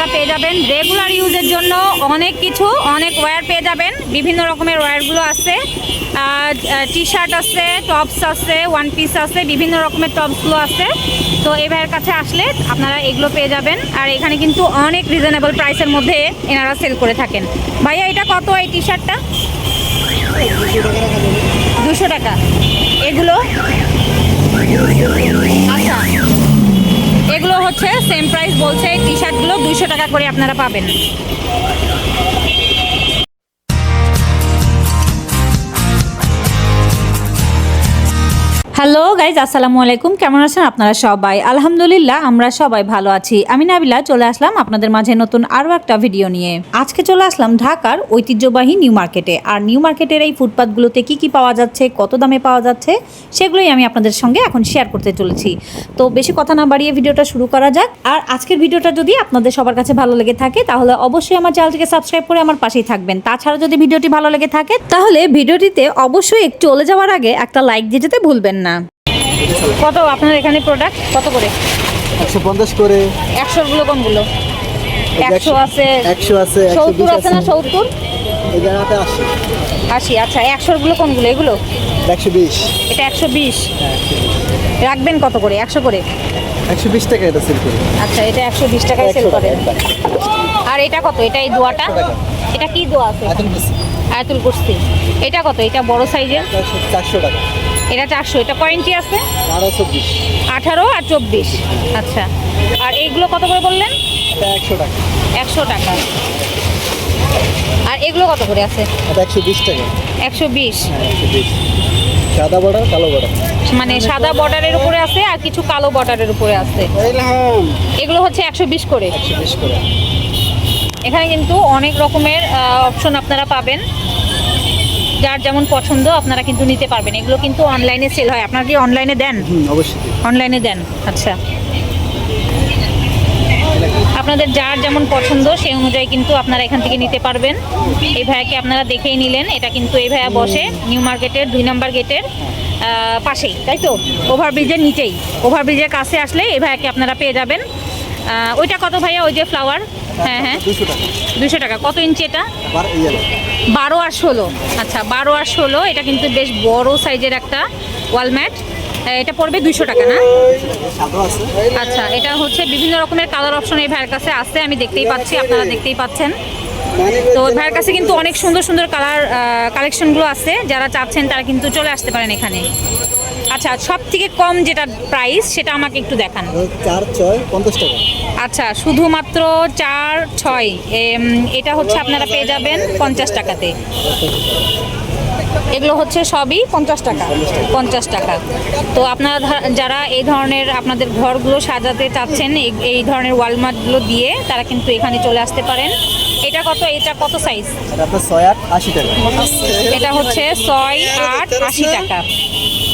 আপনারা পেয়ে যাবেন রেগুলার ইউজের জন্য অনেক কিছু, অনেক ওয়্যার পেয়ে যাবেন। বিভিন্ন রকমের ওয়্যারগুলো আছে। টি শার্ট আছে টপস আছে ওয়ান পিস আছে, বিভিন্ন রকমের টপসগুলো আছে। তো এই ভাইয়ের কাছে আসলে আপনারা এগুলো পেয়ে যাবেন। আর এখানে কিন্তু অনেক রিজনেবল প্রাইসের মধ্যে এনারা সেল করে থাকেন। ভাইয়া, এটা কত এই টি শার্টটা দুশো টাকা। এগুলো? আচ্ছা। হচ্ছে সেম প্রাইস বলছে টি শার্টগুলো দুইশো টাকা করে আপনারা পাবেন। গাইজ আসসালামু আলাইকুম। কেমন আছেন আপনারা সবাই? আলহামদুলিল্লাহ, আমরা সবাই ভালো আছি। আমি নাবিলা, চলে আসলাম আপনাদের মাঝে নতুন আরও একটা ভিডিও নিয়ে। আজকে চলে আসলাম ঢাকার ঐতিহ্যবাহী নিউ মার্কেটে। আর নিউ মার্কেটের এই ফুটপাথগুলোতে কি কি পাওয়া যাচ্ছে, কত দামে পাওয়া যাচ্ছে, সেগুলোই আমি আপনাদের সঙ্গে এখন শেয়ার করতে চলেছি। তো বেশি কথা না বাড়িয়ে ভিডিওটা শুরু করা যাক। আর আজকের ভিডিওটা যদি আপনাদের সবার কাছে ভালো লেগে থাকে, তাহলে অবশ্যই আমার চ্যানেলটিকে সাবস্ক্রাইব করে আমার পাশেই থাকবেন। তাছাড়া যদি ভিডিওটি ভালো লেগে থাকে, তাহলে ভিডিওটিতে অবশ্যই চলে যাওয়ার আগে একটা লাইক দিয়ে যেতে ভুলবেন না। কত আপনার এখানে প্রোডাক্ট কত করে? একশো পঞ্চাশ করে। একশোরগুলো কোনগুলো? একশো আছে। একশো আছে সত্তর আছে না সত্তর? আশি। আচ্ছা একশোরগুলো কোনগুলো? এগুলো? একশো বিশ। এটা একশো বিশ। রাখবেন কত করে? একশো করে? একশো বিশ টাকা এটা সেল করি। আচ্ছা এটা একশো বিশ টাকায় সেল করে আর এটা কত? এটা এই দোয়াটা? এটা কি দোয়া আছে? আয়াতুল কুরসি। এটা কত? এটা বড় সাইজের চারশো টাকা। এটা চারশো এটা কয়েন্টি আছে? আঠারো আর চব্বিশ। আচ্ছা। আর এইগুলো কত করে বললেন? একশো টাকা। একশো টাকা। আর এগুলো কত করে আছে? একশো বিশ টাকা। একশো বিশ। হ্যাঁ সাদা বড়া কালো বড়া মানে সাদা বর্ডারের উপরে আছে আর কিছু কালো বর্ডারের উপরে আছে। এগুলো হচ্ছে একশো বিশ করে। একশো বিশ করে। এখানে কিন্তু অনেক রকমের অপশন আপনারা পাবেন। যার যেমন পছন্দ আপনারা কিন্তু নিতে পারবেন। এগুলো কিন্তু অনলাইনে সেল হয়। আপনারা কি অনলাইনে দেন? অবশ্যই। অনলাইনে দেন। আচ্ছা। আপনাদের যার যেমন পছন্দ সেই অনুযায়ী কিন্তু আপনারা এখান থেকে নিতে পারবেন। এই ভাইয়াকে আপনারা দেখেই নিলেন। এটা কিন্তু এই ভাইয়া বসে নিউ মার্কেটের দুই নম্বর গেটের পাশেই তাই তো? ওভারব্রিজের নিচেই। ওভারব্রিজের কাছে আসলে এই ভাইয়াকে আপনারা পেয়ে যাবেন। ওইটা কত ভাইয়া? ওই যে ফ্লাওয়ার হ্যাঁ হ্যাঁ। দুশো টাকা। কত ইঞ্চি এটা? বারো আর ষোলো। আচ্ছা বারো আর ষোলো এটা কিন্তু বেশ বড় সাইজের একটা ওয়ালম্যাট এটা পড়বে দুশো টাকা না? আচ্ছা এটা হচ্ছে বিভিন্ন রকমের কালার অপশন এই ভাইয়ের কাছে আছে আমি দেখতেই পাচ্ছি আপনারা দেখতেই পাচ্ছেন। তো ভাইয়ের কাছে কিন্তু অনেক সুন্দর সুন্দর কালার কালেকশনগুলো আছে যারা চাচ্ছেন তারা কিন্তু চলে আসতে পারেন এখানে। আচ্ছা সব থেকে কম যেটা প্রাইস সেটা আমাকে একটু দেখান। চার ছয় পঞ্চাশ টাকা। আচ্ছা শুধুমাত্র চার ছয় এটা হচ্ছে আপনারা পেয়ে যাবেন পঞ্চাশ টাকাতে। এগুলো হচ্ছে সবই পঞ্চাশ টাকা পঞ্চাশ টাকা। তো আপনারা যারা এই ধরনের আপনাদের ঘরগুলো সাজাতে চাচ্ছেন এই- এই ধরনের ওয়ালমার্টগুলো দিয়ে তারা কিন্তু এখানে চলে আসতে পারেন। এটা কত? এটা কত সাইজ এটা হচ্ছে ছয় আট আশি টাকা।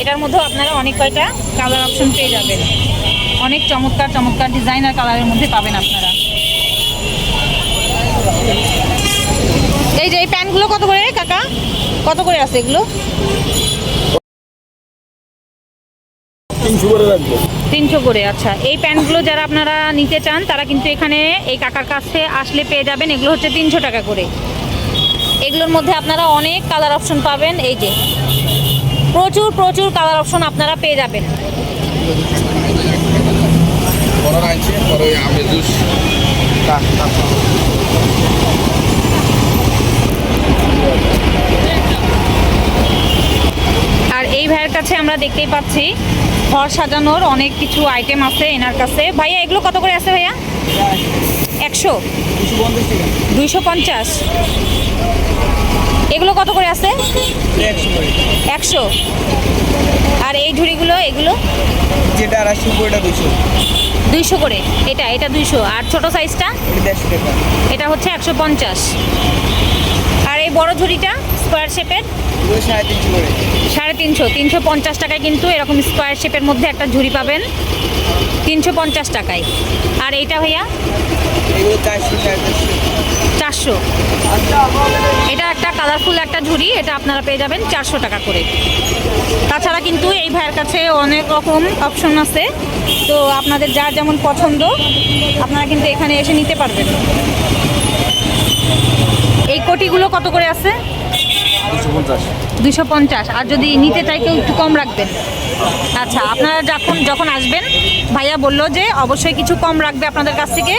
এটার মধ্যেও আপনারা অনেক কয়টা কালার অপশন পেয়ে যাবেন। অনেক চমৎকার চমৎকার ডিজাইনার কালারের মধ্যে পাবেন আপনারা। এই যে এই প্যান্টগুলো কত করে কাকা? কত করে আছে এগুলো? তিনশো করে রাখব তিনশো করে আচ্ছা। এই প্যান্টগুলো যারা আপনারা নিতে চান তারা কিন্তু এখানে এই কাকার কাছে আসলে পেয়ে যাবেন। এগুলো হচ্ছে তিনশো টাকা করে। এগুলোর মধ্যে আপনারা অনেক কালার অপশন পাবেন। এই যে প্রচুর প্রচুর কালার অপশন আপনারা পেয়ে যাবেন। জুস। আর এই ভাইয়ের কাছে আমরা দেখতেই পাচ্ছি ঘর সাজানোর অনেক কিছু আইটেম আছে এনার কাছে। ভাইয়া এগুলো কত করে আছে ভাইয়া? একশো? দুইশো পঞ্চাশ। এগুলো কত করে আছে? একশো। আর এই ঝুড়িগুলো এগুলো? যেটা আড়াইশো ওটা দুশো দুইশো। করে। এটা এটা দুইশো। আর ছোট সাইজটা এটা হচ্ছে একশো পঞ্চাশ। বড় ঝুড়িটা স্কোয়ার শেপের সাড়ে তিনশো তিনশো পঞ্চাশ টাকায় কিন্তু এরকম স্কোয়ার শেপের মধ্যে একটা ঝুড়ি পাবেন। তিনশো পঞ্চাশ টাকায়। আর এইটা ভাইয়া? চারশো এটা একটা কালারফুল একটা ঝুড়ি এটা আপনারা পেয়ে যাবেন চারশো টাকা করে। তাছাড়া কিন্তু এই ভাইয়ের কাছে অনেক রকম অপশন আছে। তো আপনাদের যার যেমন পছন্দ আপনারা কিন্তু এখানে এসে নিতে পারবেন। কোটিগুলো কত করে আছে? দুশো পঞ্চাশ। আর যদি নিতে চাই কেউ একটু কম রাখবেন? আচ্ছা আপনারা যখন যখন আসবেন ভাইয়া বলল যে অবশ্যই কিছু কম রাখবে আপনাদের কাছ থেকে।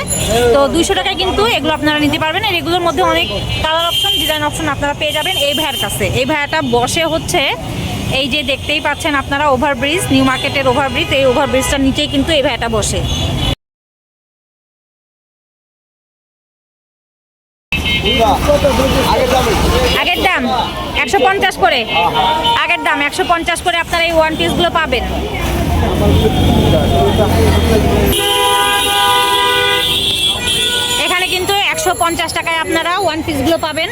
তো দুইশো টাকায় কিন্তু এগুলো আপনারা নিতে পারবেন। আর এগুলোর মধ্যে অনেক কালার অপশন ডিজাইন অপশন আপনারা পেয়ে যাবেন এই ভাইয়ার কাছে। এই ভাইয়াটা বসে হচ্ছে এই যে দেখতেই পাচ্ছেন আপনারা ওভারব্রিজ নিউ মার্কেটের ওভারব্রিজ এই ওভারব্রিজটার নিচেই কিন্তু এই ভাইয়াটা বসে। আগের দাম একশো পঞ্চাশ করে? আগের দাম, একশো পঞ্চাশ করে আপনারা এই ওয়ান পিসগুলো পাবেন। এখানে কিন্তু একশো পঞ্চাশ টাকায় আপনারা ওয়ান পিসগুলো পাবেন।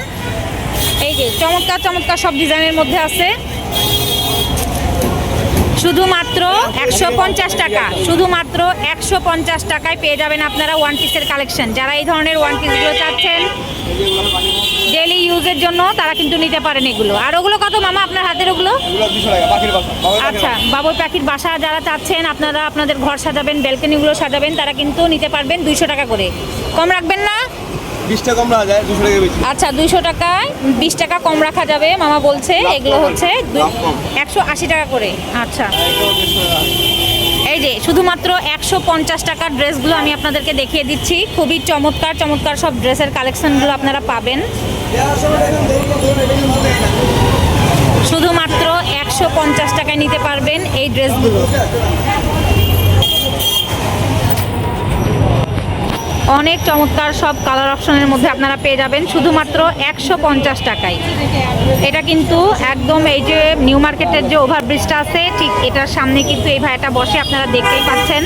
এই যে, চমৎকার চমৎকার সব ডিজাইনের মধ্যে আছে। শুধুমাত্র একশো পঞ্চাশ টাকা শুধুমাত্র একশো পঞ্চাশ টাকায় পেয়ে যাবেন আপনারা ওয়ান পিসের কালেকশন যারা এই ধরনের ওয়ান পিসগুলো চাচ্ছেন ডেলি ইউজের জন্য তারা কিন্তু নিতে পারেন এগুলো। আর ওগুলো কত মামা আপনার হাতের ওগুলো? বাসা। বাবার পাখির আচ্ছা বাসা যারা চাচ্ছেন আপনারা আপনাদের ঘর সাজাবেন ব্যালকনিগুলো সাজাবেন তারা কিন্তু নিতে পারবেন দুইশো টাকা করে। কম রাখবেন না টাকা কম রাখা যায় দুশো টাকা বেশি আচ্ছা দুইশো টাকায় বিশ টাকা কম রাখা যাবে মামা বলছে এগুলো হচ্ছে একশো আশি টাকা করে আচ্ছা। এই যে শুধুমাত্র একশো পঞ্চাশ টাকার ড্রেসগুলো আমি আপনাদেরকে দেখিয়ে দিচ্ছি। খুবই চমৎকার চমৎকার সব ড্রেসের কালেকশনগুলো আপনারা পাবেন। শুধুমাত্র একশো পঞ্চাশ টাকায় নিতে পারবেন এই ড্রেসগুলো। অনেক চমৎকার সব কালার অপশনের মধ্যে আপনারা পেয়ে যাবেন, শুধুমাত্র একশো পঞ্চাশ টাকায়। এটা কিন্তু একদম এই যে নিউ মার্কেটের যে ওভারব্রিজটা আছে, ঠিক এটার সামনে কিন্তু এই ভাইটা বসে আপনারা দেখতেই পাচ্ছেন।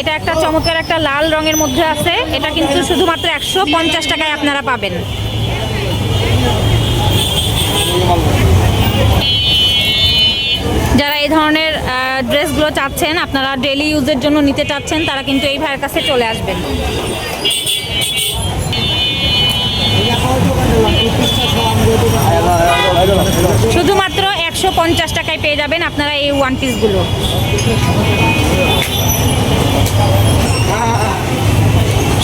এটা একটা চমৎকার একটা লাল রঙের মধ্যে আছে, এটা কিন্তু শুধুমাত্র একশো পঞ্চাশ টাকায় আপনারা পাবেন। যারা এই ধরনের ড্রেসগুলো চাচ্ছেন, আপনারা ডেলি ইউজের জন্য নিতে চাচ্ছেন, তারা কিন্তু এই ভাইয়ের কাছে চলে আসবেন। শুধুমাত্র একশো পঞ্চাশ টাকায় পেয়ে যাবেন আপনারা এই ওয়ান পিসগুলো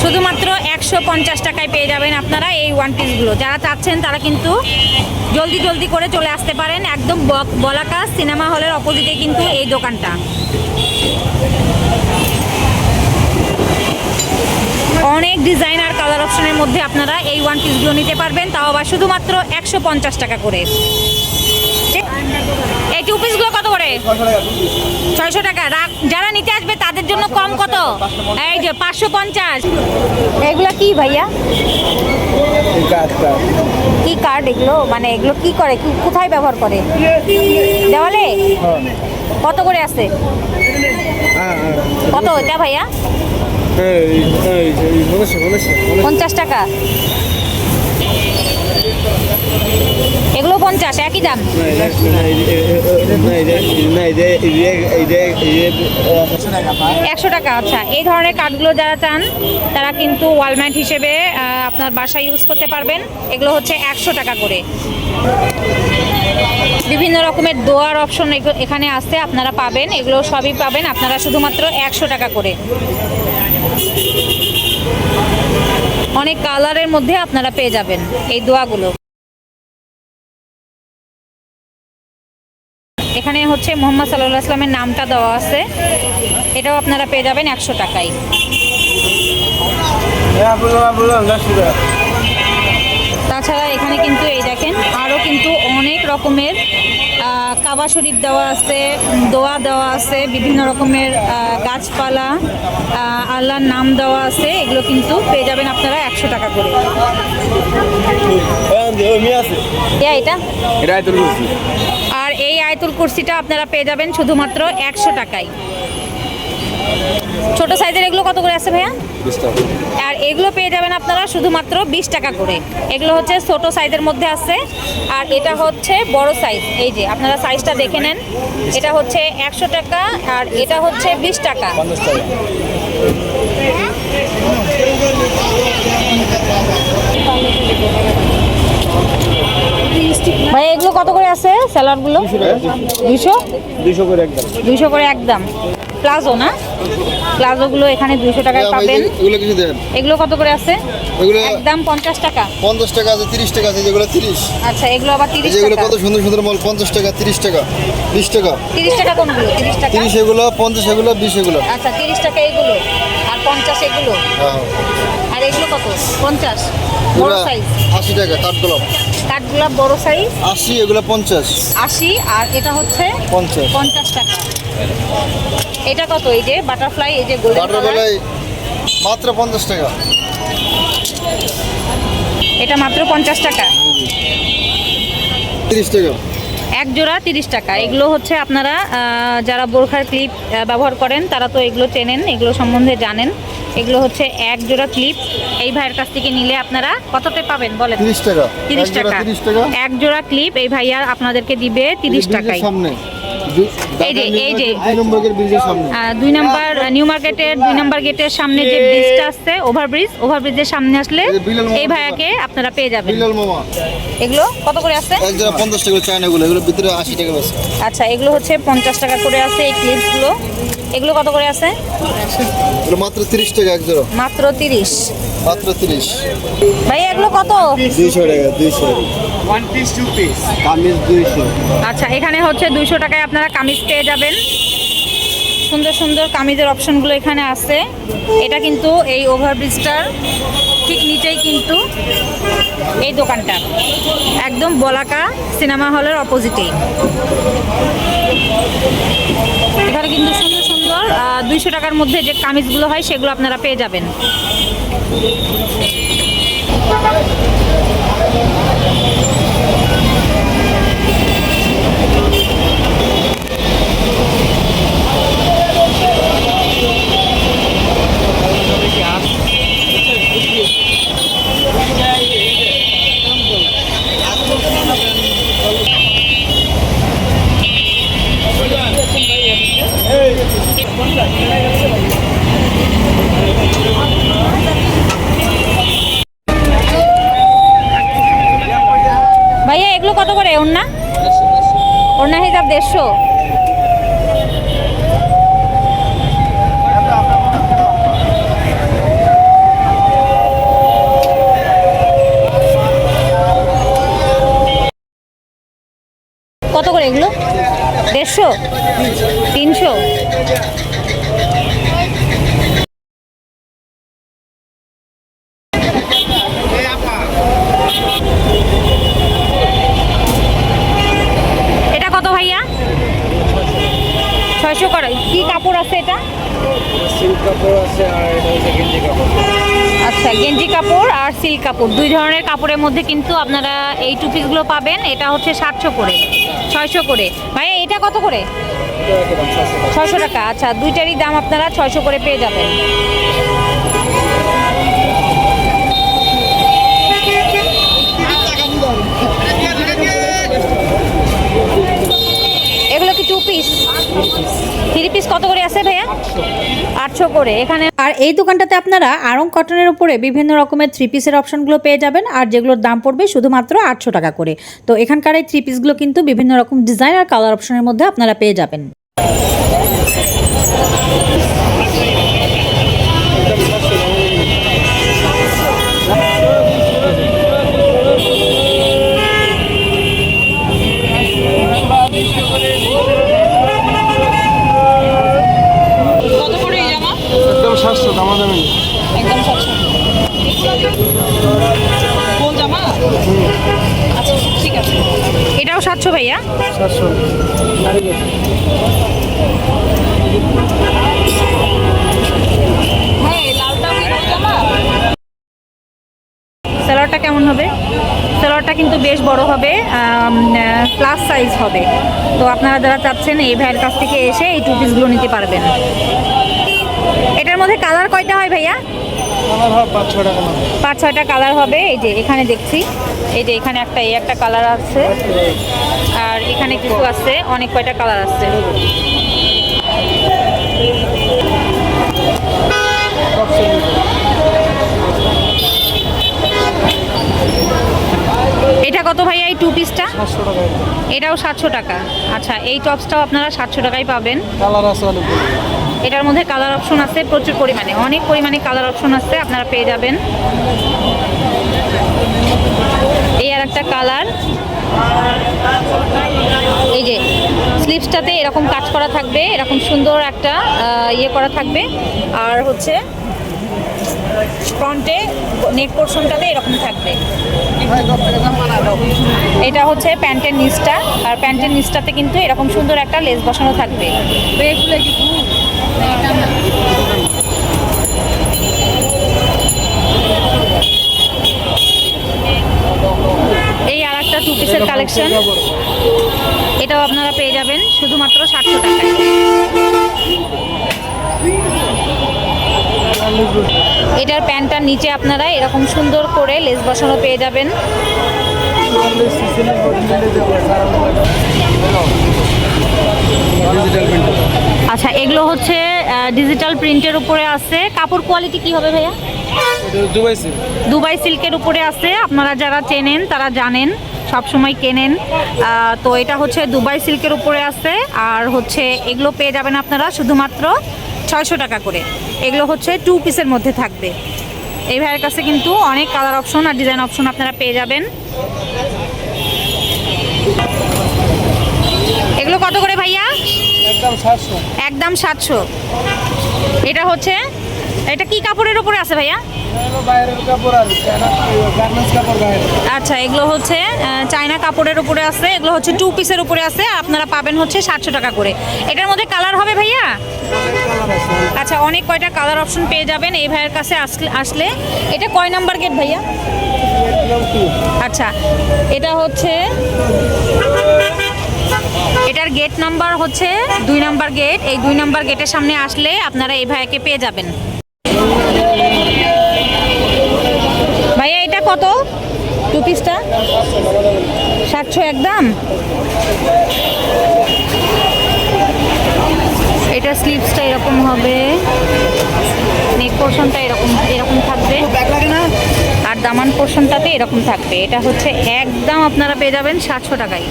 শুধুমাত্র একশো পঞ্চাশ টাকায় পেয়ে যাবেন আপনারা এই ওয়ান পিসগুলো যারা চাচ্ছেন, তারা কিন্তু জলদি জলদি করে চলে আসতে পারেন। একদম বলাকা সিনেমা হলের অপোজিটে কিন্তু এই দোকানটা। অনেক ডিজাইন আর কালার অপশনের মধ্যে আপনারা এই ওয়ান পিসগুলো নিতে পারবেন। তাও আবার শুধুমাত্র একশো পঞ্চাশ টাকা করে ঠিক? এই টু পিসগুলো কত করে? ছয়শো টাকা। যারা নিতে আসবে তাদের জন্য কম কত? এই যে, পাঁচশো পঞ্চাশ। এগুলো কি ভাইয়া? কি কার্ড এগুলো? মানে এগুলো কি করে? কোথায় ব্যবহার করে? দেওয়ালে? কত করে আছে? কত এটা ভাইয়া? পঞ্চাশ টাকা। এগুলো পঞ্চাশ, একই দাম। একশো টাকা আচ্ছা। এই ধরনের কাঠগুলো যারা চান, তারা কিন্তু ওয়ালম্যাট হিসেবে আপনার বাসায় ইউজ করতে পারবেন। এগুলো হচ্ছে একশো টাকা করে। বিভিন্ন রকমের দোয়ার অপশন এখানে আসতে আপনারা পাবেন। এগুলো সবই পাবেন, আপনারা শুধুমাত্র একশো টাকা করে। অনেক কালারের মধ্যে আপনারা পেয়ে যাবেন এই দোয়াগুলো। এখানে হচ্ছে মোহাম্মদ সাল্লাহ আসলামের নামটা দেওয়া আছে। এটাও আপনারা পেয়ে যাবেন একশো টাকায়। তাছাড়া এখানে কিন্তু এই দেখেন আরও কিন্তু অনেক রকমের কাবা শরীফ দেওয়া আছে দোয়া দেওয়া আছে বিভিন্ন রকমের গাছপালা আল্লাহর নাম দেওয়া আছে এগুলো কিন্তু পেয়ে যাবেন আপনারা একশো টাকা করে। এটা? আয়তুল কুরসিটা আপনারা পেয়ে যাবেন শুধুমাত্র একশো টাকায়। ছোট সাইজের এগুলো কত করে আছে ভাইয়া? আর এগুলো পেয়ে যাবেন আপনারা শুধুমাত্র বিশ টাকা করে। এগুলো হচ্ছে ছোট সাইজের মধ্যে আছে। আর এটা হচ্ছে বড় সাইজ। এই যে আপনারা সাইজটা দেখে নেন। এটা হচ্ছে একশো টাকা আর এটা হচ্ছে বিশ টাকা। টাকা। ভাই এগুলো কত করে আছে? স্যালাডগুলো? দুশো দুশো করে একদম। দুশো করে একদম। প্লাজো না? প্লাজোগুলো এখানে দুইশো টাকায় পাবেন। এগুলো কিছু দেন এগুলো কত করে আছে? এগুলো একদম পঞ্চাশ টাকা। পঞ্চাশ টাকা আছে তিরিশ টাকা আছে যেগুলো তিরিশ। আচ্ছা এগুলো আবার তিরিশ এগুলো কত সুন্দর সুন্দর মাল পঞ্চাশ টাকা তিরিশ টাকা বিশ টাকা। তিরিশ টাকা কোনগুলো? তিরিশ টাকা? তিরিশ এগুলো পঞ্চাশ এগুলো বিশ এগুলো। আচ্ছা তিরিশ টাকা এগুলো আর পঞ্চাশ এগুলো। হ্যাঁ। আর এগুলো কত? পঞ্চাশ। বড় সাইজ আশি টাকা কাঠগোলাপ কাঠগোলাপ বড় সাইজ আশি এগুলো পঞ্চাশ। আশি আর এটা হচ্ছে পঞ্চাশ। পঞ্চাশ টাকা। এটা কত? এই যে বাটারফ্লাই এই যে গোল্ডেন বেলায় মাত্র পঞ্চাশ টাকা। এটা মাত্র পঞ্চাশ টাকা। তিরিশ টাকা। এক জোড়া তিরিশ টাকা। এগুলো হচ্ছে আপনারা যারা বোরখার ক্লিপ ব্যবহার করেন তারা তো এগুলো চেনেন এগুলো সম্বন্ধে জানেন। এগুলো হচ্ছে এক জোড়া ক্লিপ এই ভাইয়ের কাছ থেকে নিলে আপনারা কততে পাবেন বলেন? তিরিশ টাকা। তিরিশ এক জোড়া টাকা। এক জোড়া ক্লিপ এই ভাইয়া আপনাদেরকে দিবে তিরিশ ব্রিজের টাকায়। সামনে। এই যে, এই যে। দুই নাম্বার নিউ মার্কেটের দুই নাম্বার গেটের সামনে যে ব্রিজটা আছে ওভারব্রিজ ওভারব্রিজের সামনে আসলে এই ভাইয়াকে আপনারা পেয়ে যাবেন। এগুলো কত করে আছে? টাকা চায়না এগুলো এগুলো ভিতরে আশি টাকা বেশি আচ্ছা এগুলো হচ্ছে পঞ্চাশ টাকা করে আছে এই ক্লিপসগুলো এগুলো কত করে আছে? মাত্র তিরিশ টাকা এক জোড়া। মাত্র তিরিশ। মাত্র তিরিশ। ভাই এগুলো কত? দুইশো টাকা দুইশো। One piece two piece kameez দুইশো। আচ্ছা এখানে হচ্ছে দুইশো টাকায় আপনারা কামিজ পেয়ে যাবেন। সুন্দর সুন্দর কামিজের অপশনগুলো এখানে আছে। এটা কিন্তু এই ওভারব্রিজটার ঠিক নিচেই কিন্তু এই দোকানটা। একদম বলাকা সিনেমা হলের অপোজিটেই। এখানে কিন্তু সুন্দর সুন্দর দুইশো টাকার মধ্যে যে কামিজগুলো হয় সেগুলো আপনারা পেয়ে যাবেন। দেড়শো তিনশো? এটা কত ভাইয়া? ছয়শো করে। কি কাপড় আছে এটা? আচ্ছা গেঞ্জি কাপড় আর সিল্ক কাপড়। দুই ধরনের কাপড়ের মধ্যে কিন্তু আপনারা এই টু পিসগুলো পাবেন। এটা হচ্ছে সাতশো করে, ছয়শো করে। এটা কত করে? ছয়শো টাকা। আচ্ছা দুইটারই দাম আপনারা ছয়শো করে পেয়ে যাবেন। এগুলো কি টু পিস থ্রি পিস কত করে আছে ভাইয়া? আটশো করে। এখানে আর এই দোকানটাতে আপনারা আরং কটনের উপরে বিভিন্ন রকমের থ্রি পিসের অপশনগুলো পেয়ে যাবেন, আর যেগুলোর দাম পড়বে শুধুমাত্র আটশো টাকা করে। তো এখানকার এই থ্রি পিসগুলো কিন্তু বিভিন্ন রকম ডিজাইন আর কালার অপশনের মধ্যে আপনারা পেয়ে যাবেন। দামাদামি একদম কোন জামা? আচ্ছা ঠিক আছে। এটাও সাতশো ভাইয়া? সাতশো। হ্যাঁ সালোয়ারটা কেমন হবে? সালোয়ারটা কিন্তু বেশ বড় হবে প্লাস সাইজ হবে। তো আপনারা যারা চাচ্ছেন এই ভাইয়ের কাছ থেকে এসে এই টু পিসগুলো নিতে পারবেন। এটার মধ্যে কালার কয়টা হয় ভাইয়া? পাঁচ ছয়টা কালার হবে। এই যে এখানে দেখছি। এই যে এখানে একটা এই একটা কালার আছে। আর এখানে কিছু আছে অনেক কয়টা কালার আছে? এটা কত ভাইয়া এই টু? পিসটা এটাও সাতশো টাকা। আচ্ছা এই টপসটাও আপনারা সাতশো টাকায় পাবেন। কালার আছে এটার মধ্যে কালার অপশন আছে প্রচুর পরিমাণে, অনেক পরিমাণে কালার অপশন আছে, আপনারা পেয়ে যাবেন। এই আর একটা কালার এই যে স্লিপসটাতে এরকম কাজ করা থাকবে, এরকম সুন্দর একটা ইয়ে করা থাকবে। আর হচ্ছে ফ্রন্টে নেক পোর্শনটাতে এরকম থাকবে। এটা হচ্ছে প্যান্টের নিচটা, আর প্যান্টের নিচটাতে কিন্তু এরকম সুন্দর একটা লেস বসানো থাকবে। এই আর একটা টু পিসের কালেকশন এটাও আপনারা পেয়ে যাবেন, শুধুমাত্র সাতশো টাকায়। এটার প্যান্টটার নিচে আপনারা এরকম সুন্দর করে লেস বসানো পেয়ে যাবেন। ডিজিটাল আচ্ছা এগুলো হচ্ছে ডিজিটাল প্রিন্টের উপরে আছে। কাপড় কোয়ালিটি কি হবে ভাইয়া? দুবাই সিল দুবাই সিল্কের উপরে আছে। আপনারা যারা চেনেন তারা জানেন সব সময় কেনেন তো এটা হচ্ছে দুবাই সিল্কের উপরে আছে। আর হচ্ছে এগুলো পেয়ে যাবেন আপনারা শুধুমাত্র ছয়শো টাকা করে। এগুলো হচ্ছে টু পিসের মধ্যে থাকবে। এই ভাইয়ের কাছে কিন্তু অনেক কালার অপশন আর ডিজাইন অপশন আপনারা পেয়ে যাবেন এগুলো কত করে ভাইয়া একদম সাতশো। এটা হচ্ছে এটা কি কাপড়ের উপরে আছে ভাইয়া? আচ্ছা এগুলো হচ্ছে চায়না কাপড়ের উপরে আছে এগুলো হচ্ছে টু পিসের উপরে আছে আপনারা পাবেন হচ্ছে সাতশো টাকা করে। এটার মধ্যে কালার হবে ভাইয়া? আচ্ছা অনেক কয়টা কালার অপশন পেয়ে যাবেন এই ভাইয়ের কাছে আসলে আসলে। এটা কয় নাম্বার গেট ভাইয়া? আচ্ছা এটা হচ্ছে এটার গেট নাম্বার হচ্ছে দুই নাম্বার গেট এই দুই নাম্বার গেটের সামনে আসলে আপনারা এই ভাইয়াকে পেয়ে যাবেন। ভাইয়া, এটা কত? টু? পিসটা সাতশো একদম এটা স্লিপসটা এরকম হবে। নেক পোর্শনটা এরকম এরকম থাকবে। দামান পোর্শনটাতে এরকম থাকবে। এটা হচ্ছে একদম আপনারা পেয়ে যাবেন সাতশো টাকায়।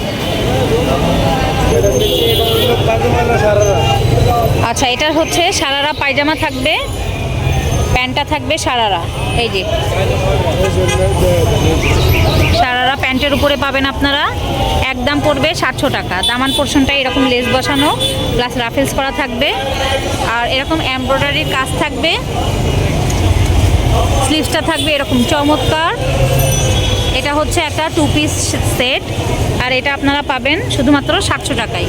আচ্ছা এটা হচ্ছে সারারা পায়জামা থাকবে, প্যান্টটা থাকবে সারারা। এই যে। সারারা প্যান্টের উপরে পাবেন আপনারা, একদম পড়বে সাতশো টাকা। দামান পোর্শনটা এরকম লেস বসানো প্লাস রাফেলস করা থাকবে। আর এরকম এমব্রয়ডারির কাজ থাকবে। স্লিভসটা থাকবে এরকম চমৎকার। এটা হচ্ছে একটা টু পিস সেট আর এটা আপনারা পাবেন শুধুমাত্র সাতশো টাকায়।